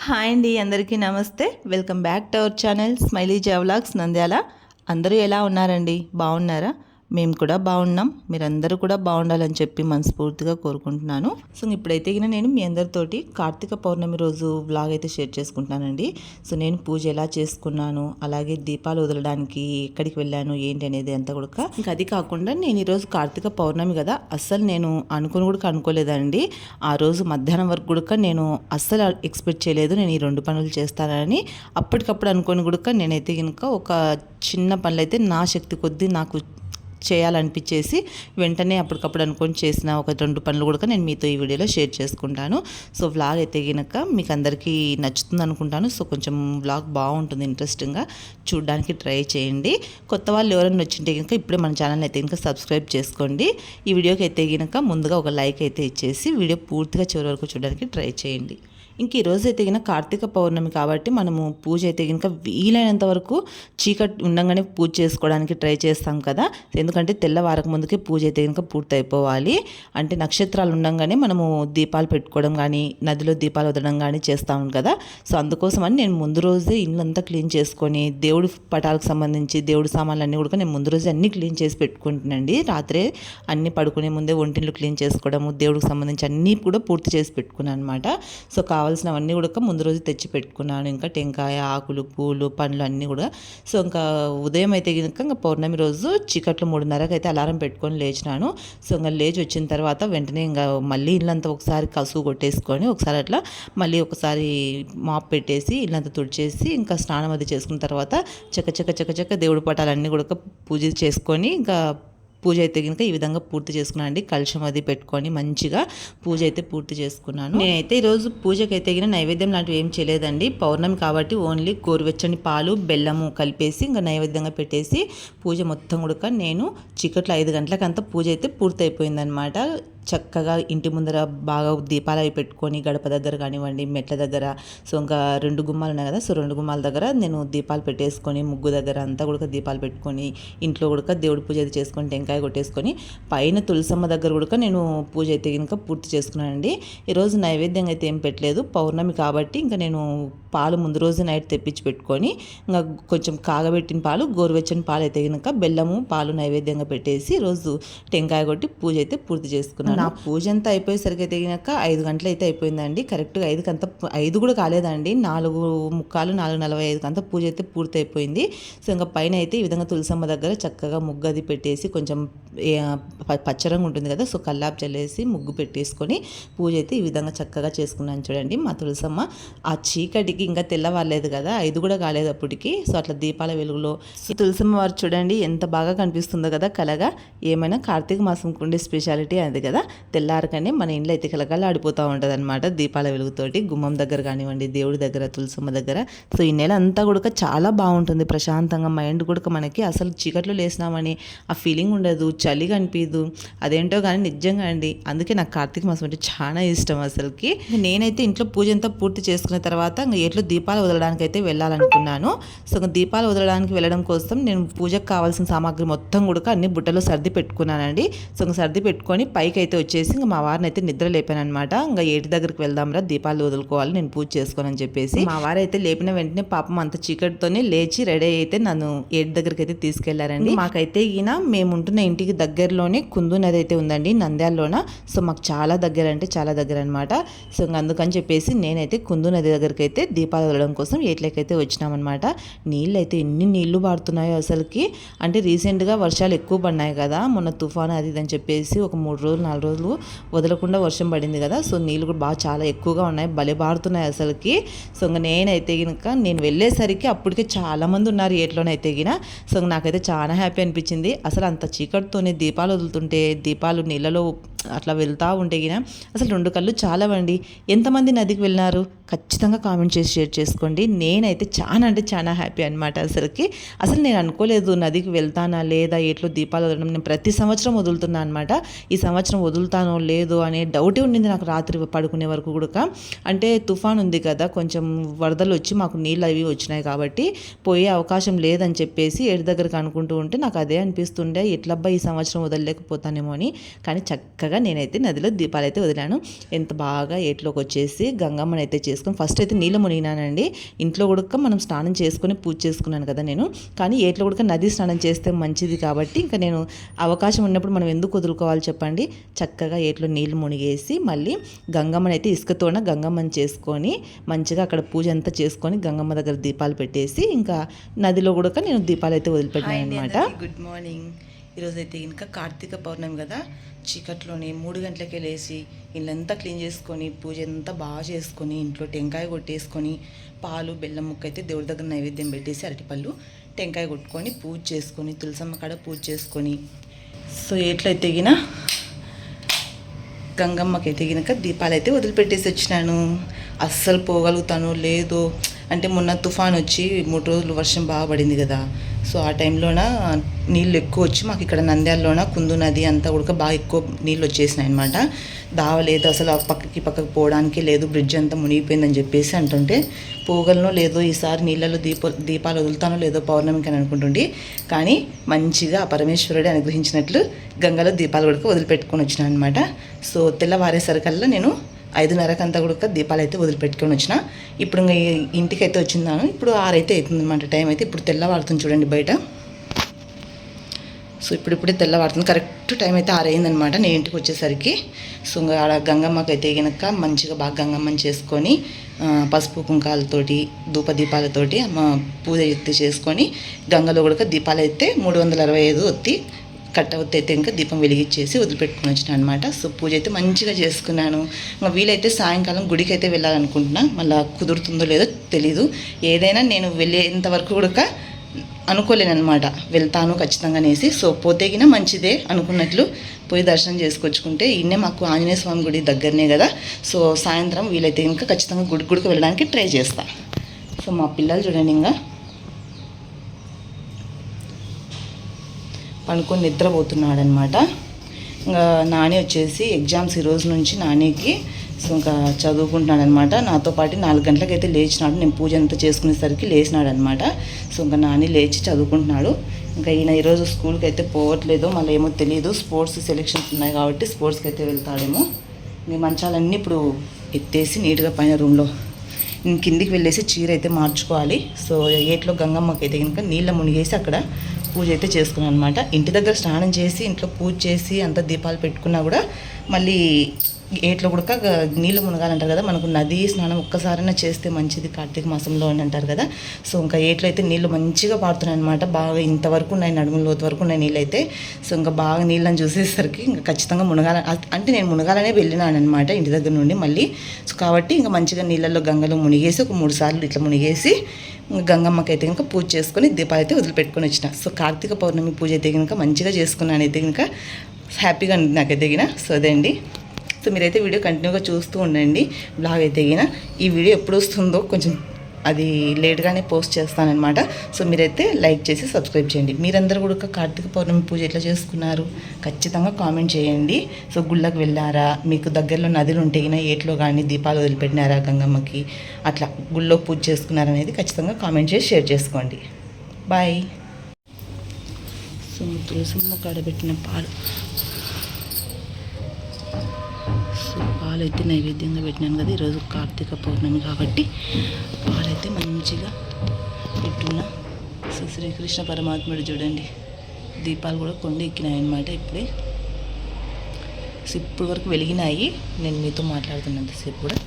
Hi అండి అందరికీ నమస్తే. Welcome back to our channel smiley Jvlogs Nandyal. అందరూ ఎలా ఉన్నారండి? బాగున్నారా? మేము కూడా బాగున్నాం. మీరందరూ కూడా బాగుండాలని చెప్పి మనస్ఫూర్తిగా కోరుకుంటున్నాను. సో ఇప్పుడైతే నేను మీ అందరితోటి కార్తీక పౌర్ణమి రోజు వ్లాగ్ అయితే షేర్ చేసుకుంటున్నానండి. సో నేను పూజ ఎలా చేసుకున్నాను అలాగే దీపాలు వదలడానికి ఎక్కడికి వెళ్ళాను ఏంటి అనేది అంతా కూడా. ఇంకా అది కాకుండా నేను ఈరోజు కార్తీక పౌర్ణమి కదా అస్సలు నేను అనుకుని కూడా అనుకోలేదండి. ఆ రోజు మధ్యాహ్నం వరకు కూడా నేను అస్సలు ఎక్స్పెక్ట్ చేయలేదు నేను ఈ రెండు పనులు చేస్తానని. అప్పటికప్పుడు అనుకొని కూడా నేనైతే కనుక ఒక చిన్న పనులు అయితే నా శక్తి కొద్దీ నాకు చేయాలనిపించేసి వెంటనే అప్పటికప్పుడు అనుకొని చేసిన ఒక రెండు పనులు కూడా నేను మీతో ఈ వీడియోలో షేర్ చేసుకుంటాను. సో వ్లాగ్ అయితే కనుక మీకు అందరికీ నచ్చుతుంది అనుకుంటాను. సో కొంచెం వ్లాగ్ బాగుంటుంది ఇంట్రెస్టింగ్గా చూడడానికి ట్రై చేయండి. కొత్త వాళ్ళు ఎవరైనా వచ్చింటే కనుక ఇప్పుడే మన ఛానల్ అయితే కనుక సబ్స్క్రైబ్ చేసుకోండి. ఈ వీడియోకి అయితే కనుక ముందుగా ఒక లైక్ అయితే ఇచ్చేసి వీడియో పూర్తిగా చివరి వరకు చూడడానికి ట్రై చేయండి. ఇంక ఈరోజు అయితే కనుక కార్తీక పౌర్ణమి కాబట్టి మనము పూజ అయితే కనుక వీలైనంత వరకు చీకటి ఉండగానే పూజ చేసుకోవడానికి ట్రై చేస్తాం కదా. ఎందుకంటే ఎందుకంటే తెల్లవారక ముందుకే పూజ అయితే కనుక పూర్తి అయిపోవాలి అంటే నక్షత్రాలు ఉండగానే మనము దీపాలు పెట్టుకోవడం కానీ నదిలో దీపాలు వదలడం కానీ చేస్తాము కదా. సో అందుకోసమని నేను ముందు రోజే ఇల్లంతా క్లీన్ చేసుకొని దేవుడి పటాలకు సంబంధించి దేవుడి సామాన్లు అన్నీ కూడా నేను ముందు రోజే అన్నీ క్లీన్ చేసి పెట్టుకుంటున్నాండి రాత్రే అన్నీ పడుకునే ముందే ఒంటిళ్ళు క్లీన్ చేసుకోవడము దేవుడికి సంబంధించి అన్నీ కూడా పూర్తి చేసి పెట్టుకున్నాను అనమాట సో కావాల్సినవన్నీ కూడా ముందు రోజు తెచ్చి పెట్టుకున్నాను. ఇంకా టెంకాయ ఆకులు పూలు పండ్లు అన్నీ కూడా. సో ఇంకా ఉదయం అయితే కనుక ఇంకా పౌర్ణమి రోజు చీకట్లు మూడున్నరకు అయితే అలారం పెట్టుకొని లేచినాను. సో ఇంకా లేచి వచ్చిన తర్వాత వెంటనే ఇంకా మళ్ళీ ఇల్లంతా ఒకసారి కసువు కొట్టేసుకొని ఒకసారి అట్లా మళ్ళీ ఒకసారి మాప్ పెట్టేసి ఇల్లంతా తుడిచేసి ఇంకా స్నానం అది చేసుకున్న తర్వాత చక్క చక్క చక్క చక్క దేవుడి పటాలన్నీ కూడా పూజ చేసుకొని ఇంకా పూజ అయితే కనుక ఈ విధంగా పూర్తి చేసుకున్నాను అండి. కలుషం అది పెట్టుకొని మంచిగా పూజ అయితే పూర్తి చేసుకున్నాను. నేనైతే ఈరోజు పూజకి అయితే కనుక నైవేద్యం లాంటివి ఏం చేయలేదండి. పౌర్ణమి కాబట్టి ఓన్లీ గోరువెచ్చని పాలు బెల్లము కలిపేసి ఇంకా నైవేద్యంగా పెట్టేసి పూజ మొత్తం కూడా నేను చీకట్లో ఐదు గంటలకంతా పూజ అయితే పూర్తి అయిపోయిందనమాట చక్కగా ఇంటి ముందర బాగా దీపాలు అవి పెట్టుకొని గడప దగ్గర కానివ్వండి మెట్ల దగ్గర. సో ఇంకా రెండు గుమ్మాలు ఉన్నాయి కదా సో రెండు గుమ్మాల దగ్గర నేను దీపాలు పెట్టేసుకొని ముగ్గు దగ్గర అంతా కూడా దీపాలు పెట్టుకొని ఇంట్లో కూడా దేవుడి పూజ అయితే చేసుకొని టెంకాయ కొట్టేసుకొని పైన తులసమ్మ దగ్గర కూడా నేను పూజ అయితే కనుక పూర్తి చేసుకున్నానండి. ఈరోజు నైవేద్యంగా అయితే ఏం పెట్టలేదు పౌర్ణమి కాబట్టి ఇంకా నేను పాలు ముందు రోజు నైట్ తెప్పించి పెట్టుకొని ఇంకా కొంచెం కాగబెట్టిన పాలు గోరువెచ్చని పాలు అయితే కనుక బెల్లము పాలు నైవేద్యంగా పెట్టేసి రోజు టెంకాయ కొట్టి పూజ అయితే పూర్తి చేసుకున్నాను. నా పూజ అంతా అయిపోయేసరికి అయితే కనుక ఐదు గంటలు అయితే అయిపోయిందండి. కరెక్ట్గా ఐదుకి అంత ఐదు కూడా కాలేదండి. నాలుగు ముక్కాలు నాలుగు నలభై ఐదుకి అంతా పూజ అయితే పూర్తి అయిపోయింది. సో ఇంకా పైన అయితే ఈ విధంగా తులసమ్మ దగ్గర చక్కగా ముగ్గు అది పెట్టేసి కొంచెం పచ్చరంగా ఉంటుంది కదా సో కల్లాపు చల్లేసి ముగ్గు పెట్టేసుకొని పూజ అయితే ఈ విధంగా చక్కగా చేసుకున్నాను చూడండి మా తులసమ్మ. ఆ చీకటికి ఇంకా తెల్లవారలేదు కదా ఐదు కూడా కాలేదు అప్పటికి. సో అట్లా దీపాల వెలుగులో తులసమ్మ వారు చూడండి ఎంత బాగా కనిపిస్తుందో కదా కలగా. ఏమైనా కార్తీక మాసం ఉండే స్పెషాలిటీ అది కదా తెల్లారకనే మన ఇంట్లో అయితే కలగాలు ఆడిపోతూ ఉంటుంది అనమాట దీపాల వెలుగుతోటి. గుమ్మం దగ్గర కానివ్వండి దేవుడి దగ్గర తులసమ్మ దగ్గర. సో ఈ నెల అంతా కూడా చాలా బాగుంటుంది ప్రశాంతంగా మైండ్ కూడా మనకి అసలు చీకట్లో లేసినామని ఆ ఫీలింగ్ ఉండదు చలి కనిపించదు అదేంటో కానీ నిజంగా అండి అందుకే నాకు కార్తీక మాసం అంటే చాలా ఇష్టం అసలుకి. నేనైతే ఇంట్లో పూజ అంతా పూర్తి చేసుకున్న తర్వాత ఇంకా ఎట్లో దీపాలు వదలడానికి అయితే వెళ్ళాలనుకున్నాను. సో దీపాలు వదలడానికి వెళ్ళడం కోసం నేను పూజకు కావాల్సిన సామాగ్రి మొత్తం కూడా అన్ని బుట్టలో సర్ది పెట్టుకున్నానండి. సో సర్ది పెట్టుకొని పైకి అయితే వచ్చేసి ఇంకా మా వారిని అయితే నిద్ర లేపానమాట ఇంకా ఏటి దగ్గరికి వెళ్దాంరా దీపాలు వదులుకోవాలి నేను పూజ చేసుకోనని చెప్పేసి. మా వారు అయితే లేపిన వెంటనే పాపం అంత చీకటితోనే లేచి రెడీ అయితే నన్ను ఏటి దగ్గరికి అయితే తీసుకెళ్ళారండి మాకైతే ఈయన మేము ఉంటున్న ఇంటికి దగ్గరలోనే కుందు నది అయితే ఉందండి నంద్యాలలోన. సో మాకు చాలా దగ్గర అంటే చాలా దగ్గర అనమాట సో ఇంకా అందుకని చెప్పేసి నేనైతే కుందు నది దగ్గరికి అయితే దీపాలు వదలడం కోసం ఏట్లకైతే వచ్చినామన్నమాట. నీళ్ళు అయితే ఎన్ని నీళ్ళు పారుతున్నాయో అసలుకి. అంటే రీసెంట్గా వర్షాలు ఎక్కువ పడినాయి కదా. మొన్న తుఫాను అది అని చెప్పేసి ఒక మూడు రోజులు నాలుగు రోజులు వదలకుండా వర్షం పడింది కదా. సో నీళ్ళు కూడా బాగా చాలా ఎక్కువగా ఉన్నాయి. భలే బారుతున్నాయి అసలుకి. సో ఇంకా నేనైతే కనుక నేను వెళ్ళేసరికి అప్పటికే చాలామంది ఉన్నారు ఏట్లోనైతే గిన. సో నాకైతే చాలా హ్యాపీ అనిపించింది. అసలు అంత చీకటితోనే దీపాలు వదులుతుంటే దీపాలు నీళ్ళలో అట్లా వెళ్తూ ఉంటే గిన అసలు రెండు కళ్ళు చాలావండి. ఎంతమంది నదికి వెళ్ళినారు? ఖచ్చితంగా కామెంట్ చేసి షేర్ చేసుకోండి. నేనైతే చాలా అంటే చాలా హ్యాపీ అనమాట అసలుకి. అసలు నేను అనుకోలేదు నదికి వెళ్తానా లేదా ఎట్లో దీపాలు వదలడం నేను ప్రతి సంవత్సరం వదులుతున్నా అనమాట ఈ సంవత్సరం వదులుతానో లేదో అనే డౌటే ఉండింది నాకు రాత్రి పడుకునే వరకు కూడా అంటే తుఫాన్ ఉంది కదా కొంచెం వరదలు వచ్చి మాకు నీళ్ళు అవి వచ్చినాయి కాబట్టి పోయే అవకాశం లేదని చెప్పేసి ఎడి దగ్గరకు అనుకుంటూ ఉంటే నాకు అదే అనిపిస్తుండే. ఎట్లబ్బా ఈ సంవత్సరం వదలలేకపోతానేమో అని. కానీ చక్కగా నేనైతే నదిలో దీపాలు అయితే వదిలాను. ఎంత బాగా ఏట్లోకి వచ్చేసి గంగమ్మని అయితే చేసుకుని చేసుకొని ఫస్ట్ అయితే నీళ్ళు మునిగినానండి. ఇంట్లో కూడా మనం స్నానం చేసుకొని పూజ చేసుకున్నాను కదా నేను. కానీ ఏట్లో కూడా నది స్నానం చేస్తే మంచిది కాబట్టి ఇంకా నేను అవకాశం ఉన్నప్పుడు మనం ఎందుకు వదులుకోవాలి చెప్పండి? చక్కగా ఏట్లో నీళ్ళు మునిగేసి మళ్ళీ గంగమ్మని అయితే ఇసుకతోన గంగమ్మని చేసుకొని మంచిగా అక్కడ పూజ అంతా చేసుకొని గంగమ్మ దగ్గర దీపాలు పెట్టేసి ఇంకా నదిలో కూడా నేను దీపాలు అయితే వదిలిపెట్టాను అనమాట గుడ్ మార్నింగ్. ఈరోజు అయితే ఇంకా కార్తీక పౌర్ణమి కదా. చీకట్లోని మూడు గంటలకే లేచి ఇల్లంతా క్లీన్ చేసుకొని పూజ అంతా బాగా చేసుకొని ఇంట్లో టెంకాయ కొట్టేసుకొని పాలు బెల్లం ముక్క అయితే దేవుడి దగ్గర నైవేద్యం పెట్టేసి అరటిపళ్ళు టెంకాయ కొట్టుకొని పూజ చేసుకొని తులసమ్మ కాడ పూజ చేసుకొని. సో ఎట్లయితే గిన గంగమ్మకి అయితే గినక దీపాలు అయితే వదిలిపెట్టేసి వచ్చినాను. అస్సలు పోగలుగుతాను లేదో అంటే మొన్న తుఫాన్ వచ్చి మూడు రోజులు వర్షం బాగా పడింది కదా. సో ఆ టైంలోన నీళ్ళు ఎక్కువ వచ్చి మాకు ఇక్కడ నంద్యాలలోన కుందు నది అంతా కూడా బాగా ఎక్కువ నీళ్ళు వచ్చేసినాయి అనమాట దావలేదు అసలు ఆ పక్కకి పక్కకి పోవడానికి లేదు బ్రిడ్జ్ అంతా మునిగిపోయిందని చెప్పేసి అంటుంటే పోగలను లేదో ఈసారి నీళ్ళలో దీప దీపాలు వదులుతానో లేదో పౌర్ణమికి అని అనుకుంటుండే కానీ మంచిగా పరమేశ్వరుడే పరమేశ్వరుడు అనుగ్రహించినట్లు గంగలో దీపాలు కూడా వదిలిపెట్టుకొని వచ్చినాను అనమాట సో తెల్లవారేసరికల్లా నేను ఐదున్నరకంతా కూడా దీపాలు అయితే వదిలిపెట్టుకొని వచ్చిన. ఇప్పుడు ఇంకా ఇంటికి అయితే వచ్చిందాను. ఇప్పుడు ఆరైతే అవుతుంది అనమాట టైం అయితే. ఇప్పుడు తెల్లవారుతుంది చూడండి బయట. సో ఇప్పుడు ఇప్పుడే తెల్లవారుతుంది. కరెక్ట్ టైం అయితే ఆరైందనమాట నేను ఇంటికి వచ్చేసరికి. సో ఇంకా ఆడ గంగమ్మకి అయితే గనక మంచిగా బాగా గంగమ్మని చేసుకొని పసుపు కుంకాలతోటి ధూప దీపాలతోటి అమ్మ పూజ ఎత్తి చేసుకొని గంగలో కూడా దీపాలు అయితే మూడు వందల అరవై ఐదు ఒత్తి కట్ అవుతే అయితే ఇంకా దీపం వెలిగించేసి వదిలిపెట్టుకుని వచ్చిన అనమాట సో పూజ అయితే మంచిగా చేసుకున్నాను. ఇంకా వీలైతే సాయంకాలం గుడికి అయితే వెళ్ళాలనుకుంటున్నా. మళ్ళీ కుదురుతుందో లేదో తెలీదు. ఏదైనా నేను వెళ్ళేంత వరకు కూడా అనుకోలేను అనమాట వెళ్తాను ఖచ్చితంగా అనేసి సో పోతేగిన మంచిదే అనుకున్నట్లు పోయి దర్శనం చేసుకొచ్చుకుంటే ఇన్నే మాకు ఆంజనేయ స్వామి గుడి దగ్గరనే కదా. సో సాయంత్రం వీలైతే ఇంకా ఖచ్చితంగా గుడి గుడికి వెళ్ళడానికి ట్రై చేస్తాను సో మా పిల్లలు చూడండి ఇంకా. పనుకొని నిద్రపోతున్నాడు అనమాట ఇంకా నాని వచ్చేసి ఎగ్జామ్స్ ఈ రోజు నుంచి నానికి సో ఇంకా చదువుకుంటున్నాడు అనమాట నాతో పాటు నాలుగు గంటలకు అయితే లేచినాడు. నేను పూజ అంతా చేసుకునేసరికి లేచినాడు అనమాట సో ఇంకా నాని లేచి చదువుకుంటున్నాడు. ఇంకా ఈయన ఈరోజు స్కూల్కి అయితే పోవట్లేదు. మళ్ళీ ఏమో తెలియదు స్పోర్ట్స్ సెలెక్షన్స్ ఉన్నాయి కాబట్టి స్పోర్ట్స్కి అయితే వెళ్తాడేమో. మీ మంచాలన్నీ ఇప్పుడు ఎత్తేసి నీట్గా పైన రూమ్లో నేను కిందికి వెళ్ళేసి చీర అయితే మార్చుకోవాలి. సో ఏట్లో గంగమ్మకి అయితే కనుక నీళ్ళ మునిగేసి అక్కడ పూజ అయితే చేసుకున్నాను అనమాట ఇంటి దగ్గర స్నానం చేసి ఇంట్లో పూజ చేసి అంత దీపాలు పెట్టుకున్నా కూడా మళ్ళీ ఏట్లో కూడా నీళ్ళు మునగాలంటారు కదా మనకు నది స్నానం ఒక్కసారైనా చేస్తే మంచిది కార్తీక మాసంలో అని అంటారు కదా. సో ఇంకా ఏట్లో అయితే నీళ్ళు మంచిగా పారుతున్నాయి అనమాట బాగా ఇంతవరకు ఉన్నాయి నడుముల లోతు వరకు ఉన్నాయి నీళ్ళు అయితే సో ఇంకా బాగా నీళ్ళని చూసేసరికి ఇంకా ఖచ్చితంగా మునగాల అంటే నేను మునగాలనే వెళ్ళినాను అనమాట ఇంటి దగ్గర నుండి మళ్ళీ. సో కాబట్టి ఇంకా మంచిగా నీళ్ళల్లో గంగలో మునిగేసి ఒక మూడు సార్లు ఇట్లా మునిగేసి ఇంకా గంగమ్మకి అయితే కనుక పూజ చేసుకొని దీపాలు అయితే వదిలిపెట్టుకొని వచ్చిన. సో కార్తీక పౌర్ణమి పూజ అయితే కనుక మంచిగా చేసుకున్నాను అయితే కనుక హ్యాపీగా ఉంది నాకైతే గిన సో అదండి. సో మీరైతే వీడియో కంటిన్యూగా చూస్తూ ఉండండి. బ్లాగ్ అయితే గిన ఈ వీడియో ఎప్పుడు వస్తుందో కొంచెం అది లేట్గానే పోస్ట్ చేస్తానన్నమాట. సో మీరైతే లైక్ చేసి సబ్స్క్రైబ్ చేయండి. మీరందరూ కూడా కార్తీక పౌర్ణమి పూజ ఎట్లా చేసుకున్నారు? ఖచ్చితంగా కామెంట్ చేయండి. సో గుళ్ళకి వెళ్ళారా? మీకు దగ్గరలో నదులు ఉంటే ఏట్లో కానీ దీపాలు వదిలిపెట్టినారా గంగమ్మకి? అట్లా గుళ్ళో పూజ చేసుకున్నారనేది ఖచ్చితంగా కామెంట్ చేసి షేర్ చేసుకోండి. బాయ్. సో తులసమ్మ కాడబెట్టిన పాలు. సో పాలైతే నైవేద్యంగా పెట్టినాను కదా ఈరోజు కార్తీక పౌర్ణమి కాబట్టి పాలైతే మంచిగా పెట్టున్నా. సో శ్రీకృష్ణ పరమాత్ముడు చూడండి దీపాలు కూడా కొండ ఎక్కినాయి అన్నమాట ఇప్పుడే. సో ఇప్పుడు వరకు వెలిగినాయి నేను మీతో మాట్లాడుతున్నంతసేపు కూడా.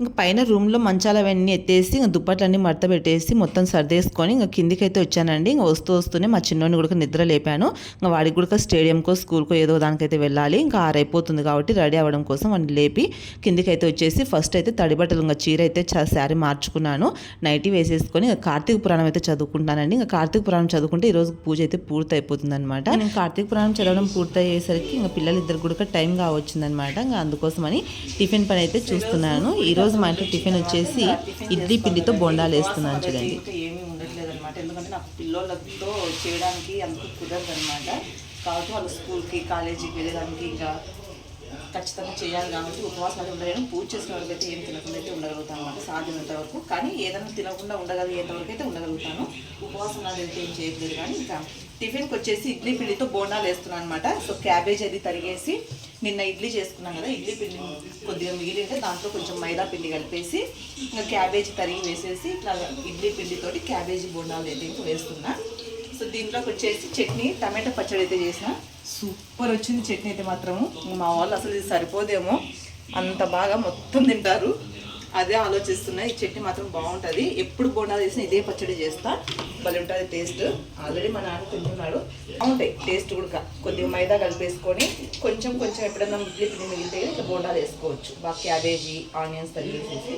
ఇంకా పైన రూమ్లో మంచాలు అవన్నీ ఎత్తేసి ఇంకా దుప్పట్లన్నీ మడత పెట్టేసి మొత్తం సర్దేసుకొని ఇంకా కిందికి అయితే వచ్చానండి. ఇంకా వస్తూ వస్తూనే మా చిన్నోని కూడా నిద్ర లేపాను. ఇంకా వాడికి కూడా స్టేడియంకో స్కూల్కో ఏదో దానికైతే వెళ్ళాలి. ఇంకా ఆరైపోతుంది కాబట్టి రెడీ అవ్వడం కోసం వాడిని లేపి కిందికి అయితే వచ్చేసి ఫస్ట్ అయితే తడి బట్టలు ఇంకా చీర అయితే చ- శారీ మార్చుకున్నాను. నైటీ వేసేసుకొని ఇంకా కార్తీక పురాణం అయితే చదువుకుంటానండి. ఇంకా కార్తీక పురాణం చదువుకుంటే ఈ రోజు పూజ అయితే పూర్తి అయిపోతుంది అనమాట నేను కార్తీక పురాణం చదవడం పూర్తి అయ్యేసరికి ఇంకా పిల్లలు ఇద్దరు కూడా టైం కావచ్చిందనమాట ఇంకా అందుకోసమని టిఫిన్ పని అయితే చూస్తున్నాను. ఈ రోజు మా ఇంట్లో టిఫిన్ వచ్చేసి ఇడ్లీ పిండితో బొండాలు వేస్తున్నాను చూడండి. ఏమీ ఉండట్లేదు అనమాట ఎందుకంటే నాకు పిల్లలతో చేయడానికి అంత కుదరదు అనమాట కాబట్టి వాళ్ళు స్కూల్కి కాలేజీకి వెళ్ళడానికి ఇంకా ఖచ్చితంగా చేయాలి కాబట్టి ఉపవాసాలు ఉండలేను. పూజ చేసిన వరకు అయితే ఏం తినకుండా అయితే ఉండగలుగుతాను అనమాట సాధ్యమైనంత వరకు కానీ ఏదైనా తినకుండా ఉండగలిగేంత వరకు అయితే ఉండగలుగుతాను. ఉపవాసం నాది అయితే ఏం చేయట్లేదు కానీ ఇంకా టిఫిన్కి వచ్చేసి ఇడ్లీ పిండితో బోండాలు వేస్తున్నాను అనమాట సో క్యాబేజ్ అది తరిగేసి నిన్న ఇడ్లీ చేసుకున్నాం కదా ఇడ్లీ పిండి కొద్దిగా మిగిలింటే దాంట్లో కొంచెం మైదా పిండి కలిపేసి ఇంకా క్యాబేజీ తరిగి వేసేసి ఇట్లా ఇడ్లీ పిండితోటి క్యాబేజీ బోండాలు అయితే ఇంకా వేస్తున్నా. సో దీంట్లోకి వచ్చేసి చట్నీ టమాటా పచ్చడి అయితే చేసిన. సూపర్ వచ్చింది చట్నీ అయితే మాత్రము. మా వాళ్ళు అసలు ఇది సరిపోదేమో. అంత బాగా మొత్తం తింటారు. అదే ఆలోచిస్తున్నా ఈ చట్నీ మాత్రం బాగుంటుంది. ఎప్పుడు బోండాలు చేసినా ఇదే పచ్చడి చేస్తా. భలే ఉంటుంది టేస్ట్. ఆల్రెడీ మా నాన్న తింటున్నాడు. బాగుంటాయి టేస్ట్ కూడా. కొద్దిగా మైదా కలిపేసుకొని కొంచెం కొంచెం ఎప్పుడైనా ఇడ్లీ పిండి మిగిలితే ఇట్లా బోండాలు వేసుకోవచ్చు. బాగా క్యాబేజీ ఆనియన్స్ తరిగేసేసి.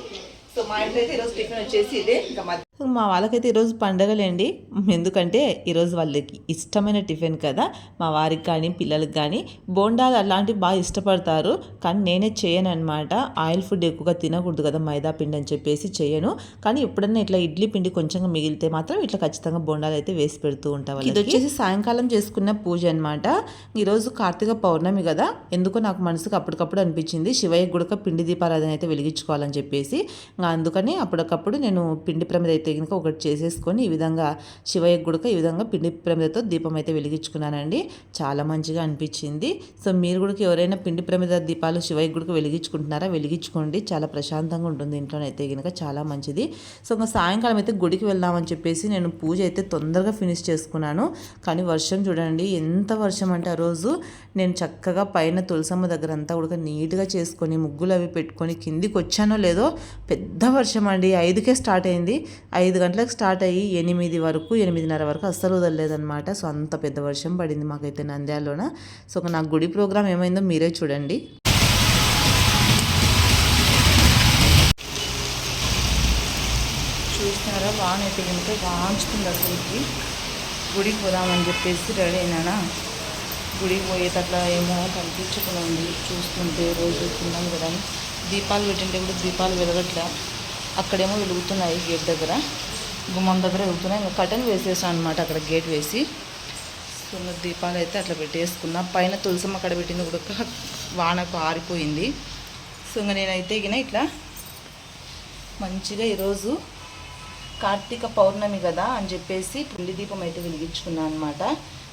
సో మా ఇంట్లో అయితే ఈరోజు టిఫిన్ వచ్చేసి ఇదే. ఇంకా మా వాళ్ళకైతే ఈరోజు పండగలేండి. ఎందుకంటే ఈరోజు వాళ్ళకి ఇష్టమైన టిఫిన్ కదా. మా వారికి కానీ పిల్లలకి కానీ బోండాలు అలాంటివి బాగా ఇష్టపడతారు. కానీ నేనే చేయను అనమాట ఆయిల్ ఫుడ్ ఎక్కువగా తినకూడదు కదా మైదా పిండి అని చెప్పేసి చేయను. కానీ ఎప్పుడన్నా ఇట్లా ఇడ్లీ పిండి కొంచెంగా మిగిలితే మాత్రం ఇట్లా ఖచ్చితంగా బోండాలు అయితే వేసి పెడుతూ ఉంటాం ఇది వచ్చేసి సాయంకాలం చేసుకున్న పూజ అనమాట ఈరోజు కార్తీక పౌర్ణమి కదా. ఎందుకో నాకు మనసుకు అప్పటికప్పుడు అనిపించింది. శివయ్య గుడక పిండి దీపారాధన అయితే వెలిగించుకోవాలని చెప్పేసి. అందుకని అప్పటికప్పుడు నేను పిండి ప్రమిద అయితే కనుక ఒకటి చేసేసుకొని ఈ విధంగా శివయ్య గుడక ఈ విధంగా పిండి ప్రమిదతో దీపం అయితే వెలిగించుకున్నానండి. చాలా మంచిగా అనిపించింది. సో మీరు కూడా ఎవరైనా పిండి ప్రమిద దీపాలు శివయ్య గుడక వెలిగించుకుంటున్నారా? వెలిగించుకోండి. చాలా ప్రశాంతంగా ఉంటుంది ఇంట్లోనైతే కనుక చాలా మంచిది. సో ఇంకా సాయంకాలం అయితే గుడికి వెళ్దామని చెప్పేసి నేను పూజ అయితే తొందరగా ఫినిష్ చేసుకున్నాను. కానీ వర్షం చూడండి ఎంత వర్షం అంటే ఆ రోజు నేను చక్కగా పైన తులసమ్మ దగ్గర అంతా కూడా నీట్గా చేసుకొని ముగ్గులు అవి పెట్టుకొని కిందికి వచ్చానో లేదో పెద్ద వర్షం అండి. ఐదుకే స్టార్ట్ అయింది. ఐదు గంటలకు స్టార్ట్ అయ్యి ఎనిమిది వరకు ఎనిమిదిన్నర వరకు అస్సలు వదలలేదనమాట సో అంత పెద్ద వర్షం పడింది మాకైతే నంద్యాలలోన. సో నా గుడి ప్రోగ్రామ్ ఏమైందో మీరే చూడండి. చూసినారా? బాగానే అయితే కనుక వాంచుతుంది అసలుకి. గుడికి పోదామని చెప్పేసి రెడీ అయినానా? గుడికి పోయేటట్లా ఏమో కనిపించకుండా ఉంది. చూస్తుంటే రోజు చూస్తున్నాం కదా దీపాలు పెట్టింటే కూడా దీపాలు వెలగట్లే. అక్కడేమో వెలుగుతున్నాయి గేట్ దగ్గర. గుమ్మం దగ్గర వెలుగుతున్నాయి ఇంకా కటన్ వేసేసాను అనమాట అక్కడ గేట్ వేసి. సో ఇంకా దీపాలు అయితే అట్లా పెట్టేసుకున్నా. పైన తులసమ్మ అక్కడ పెట్టింది కూడా. వానకు ఆరిపోయింది. సో ఇంకా నేనైతే ఇక ఇట్లా మంచిగా ఈరోజు కార్తీక పౌర్ణమి కదా అని చెప్పేసి పిండి దీపం అయితే వెలిగించుకున్నాను అనమాట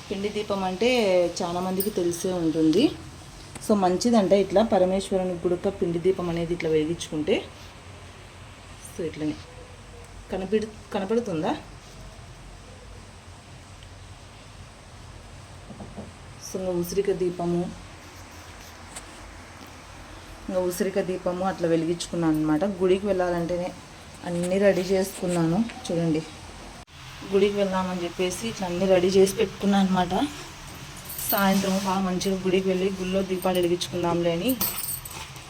పిండి దీపం అంటే చాలామందికి తెలిసే ఉంటుంది. సో మంచిదంట ఇట్లా. పరమేశ్వరుని గుడుక పిండి దీపం అనేది ఇట్లా వెలిగించుకుంటే. సో ఇట్లనే. కనపడుతుందా సో ఉసిరిక దీపము. ఇంకా ఉసిరిక దీపము అట్లా వెలిగించుకున్నాను అనమాట గుడికి వెళ్ళాలంటేనే అన్నీ రెడీ చేసుకున్నాను. చూడండి. గుడికి వెళ్దామని చెప్పేసి ఇట్లా అన్నీ రెడీ చేసి పెట్టుకున్నాను అనమాట సాయంత్రం బాగా మంచిగా గుడికి వెళ్ళి గుళ్ళో దీపాలు వెలిగించుకుందాంలే అని.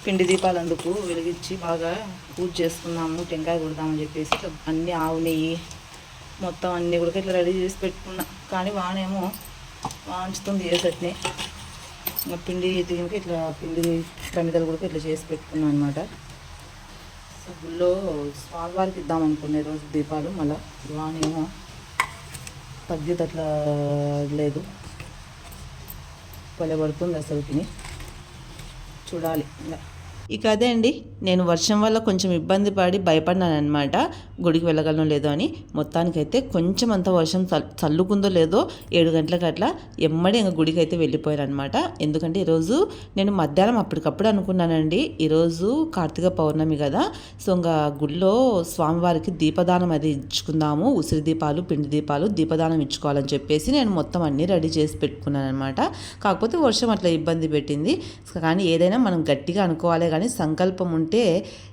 పిండి దీపాలు అందుకు వెలిగించి బాగా పూజ చేసుకున్నాము టెంకాయ కొడదామని చెప్పేసి అన్నీ ఆవు నెయ్యి మొత్తం అన్నీ కూడా ఇట్లా రెడీ చేసి పెట్టుకున్నా. కానీ వానేమో వాంచుతుంది వేసట్నే ఇంకా పిండి తిరిగి ఇట్లా పిండి ప్రమిదలు కూడా ఇట్లా చేసి పెట్టుకున్నాను అనమాట సో గుళ్ళో స్వామివారికి ఇద్దాం అనుకునే రోజు దీపాలు మళ్ళీ వానేమో తగ్గేది అట్లా లేదు. భలే పడుతుంది అసలు తిని చూడాలి. ఇంకా ఇక అదే అండి. నేను వర్షం వల్ల కొంచెం ఇబ్బంది పడి భయపడినాను అనమాట గుడికి వెళ్ళగలను లేదో అని. మొత్తానికైతే కొంచెం అంత వర్షం చల్ చల్లుకుందో లేదో ఏడు గంటలకు అట్లా ఎమ్మడి ఇంకా గుడికి అయితే వెళ్ళిపోయాను అనమాట ఎందుకంటే ఈరోజు నేను మధ్యాహ్నం అప్పటికప్పుడు అనుకున్నానండి. ఈరోజు కార్తీక పౌర్ణమి కదా. సో ఇంకా గుడిలో స్వామివారికి దీపదానం అది ఇచ్చుకుందాము. ఉసిరి దీపాలు పిండి దీపాలు దీపదానం ఇచ్చుకోవాలని చెప్పేసి నేను మొత్తం అన్నీ రెడీ చేసి పెట్టుకున్నాను అనమాట కాకపోతే వర్షం అట్లా ఇబ్బంది పెట్టింది. కానీ ఏదైనా మనం గట్టిగా అనుకోవాలి కానీ సంకల్పం ఉంటే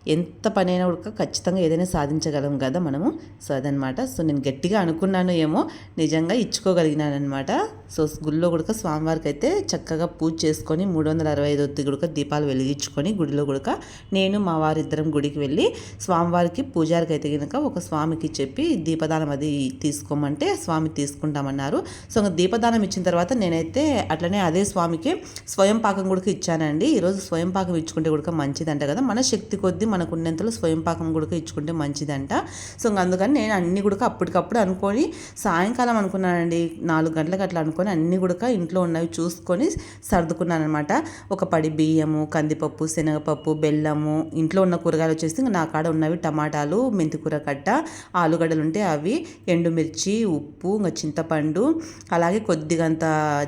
ఎంత పనైనా కూడా ఖచ్చితంగా ఏదైనా సాధించగలం కదా మనము. సో అదనమాట సో నేను గట్టిగా అనుకున్నాను ఏమో నిజంగా ఇచ్చుకోగలిగినానమాట సో గుడిలో కూడా స్వామివారికి అయితే చక్కగా పూజ చేసుకొని మూడు వందల అరవై ఐదు ఒత్తి గుడక దీపాలు వెలిగించుకొని గుడిలో కూడా నేను మా వారిద్దరం గుడికి వెళ్ళి స్వామివారికి పూజారికి అయితే కనుక ఒక స్వామికి చెప్పి దీపదానం అది తీసుకోమంటే స్వామి తీసుకుంటామన్నారు. సో ఇంకా దీపదానం ఇచ్చిన తర్వాత నేనైతే అట్లనే అదే స్వామికి స్వయం పాకం కూడా ఇచ్చానండి. ఈరోజు స్వయం పాకం ఇచ్చుకుంటే కూడా మంచిదంట కదా. మన శక్తి కొద్దీ మనకు ఉన్నంతలో స్వయం పాకం కూడా ఇచ్చుకుంటే మంచిదంట. సో అందుకని నేను అన్ని కూడా అప్పటికప్పుడు అనుకొని సాయంకాలం అనుకున్నానండి నాలుగు గంటలకు అట్లా అనుకొని అన్ని కూడా ఇంట్లో ఉన్నవి చూసుకొని సర్దుకున్నానమాట ఒక పడి బియ్యము కందిపప్పు శనగపప్పు బెల్లము ఇంట్లో ఉన్న కూరగాయలు వచ్చేసి ఇంకా నా కాడ ఉన్నవి టమాటాలు మెంతికూర కట్ట ఆలుగడ్డలు ఉంటే అవి ఎండుమిర్చి ఉప్పు ఇంకా చింతపండు అలాగే కొద్దిగంత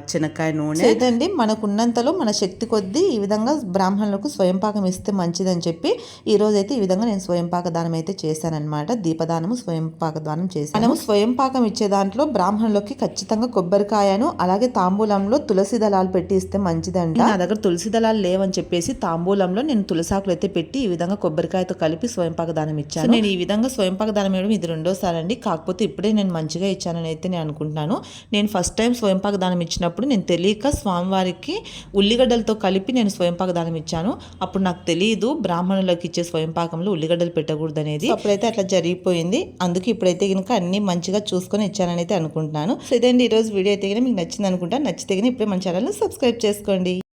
శనక్కాయ నూనె. లేదండి మనకున్నంతలో మన శక్తి కొద్దీ ఈ విధంగా బ్రాహ్మణులకు స్వయంపాకం ఇస్తే మంచిదని చెప్పి ఈ రోజు అయితే ఈ విధంగా నేను స్వయంపాక దానం అయితే చేశానన్నమాట. దీపదానము స్వయంపాక దానం చేశాను. మనము స్వయంపాకం ఇచ్చే దాంట్లో బ్రాహ్మణులకి ఖచ్చితంగా కొబ్బరికాయను అలాగే తాంబూలంలో తులసి దళాలు పెట్టి ఇస్తే మంచిదంట. నా దగ్గర తులసి దళాలు లేవని చెప్పేసి తాంబూలంలో నేను తులసాకులు అయితే పెట్టి ఈ విధంగా కొబ్బరికాయతో కలిపి స్వయంపాక దానం ఇచ్చాను. నేను ఈ విధంగా స్వయంపాక దానం ఇవ్వడం ఇది రెండోసారి అండి కాకపోతే ఇప్పుడే నేను మంచిగా ఇచ్చానని అయితే నేను అనుకుంటున్నాను. నేను ఫస్ట్ టైం స్వయంపాక దానం ఇచ్చినప్పుడు నేను తెలియక స్వామివారికి ఉల్లిగడ్డలతో కలిపి నేను స్వయంపాక దానం ఇచ్చాను. అప్పుడు నాకు తెలియదు బ్రాహ్మణులకు ఇచ్చే స్వయం పాకంలో ఉల్లిగడ్డలు పెట్టకూడదు అనేది అప్పుడైతే అట్లా జరిగిపోయింది. అందుకే ఇప్పుడైతే కనుక అన్ని మంచిగా చూసుకొని ఇచ్చానని అయితే అనుకుంటున్నాను. సో ఇదండి ఈరోజు వీడియో. అయితే కనుక మీకు నచ్చింది అనుకుంటా నచ్చితే కనుక ఇప్పుడే మన ఛానల్ని సబ్స్క్రైబ్ చేసుకోండి.